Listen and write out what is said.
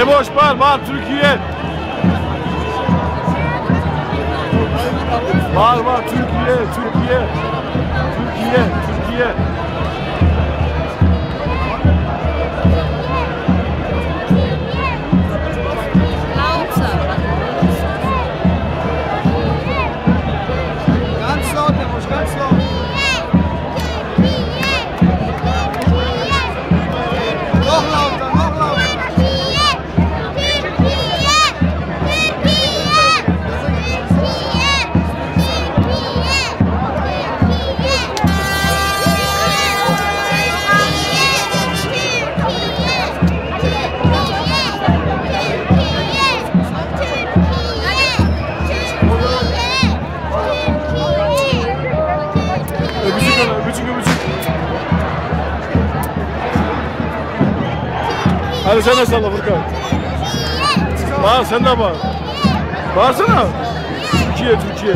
Eboş bağır bağır Türkiye. Bağır bağır Türkiye, Türkiye. Türkiye, Türkiye. Ganz laut, Ebosch, ganz laut. Ona, öpücük öpücük. Hadi sen de salla Furkan. Bağır sen de bağır. Bağırsana. Türkiye, Türkiye.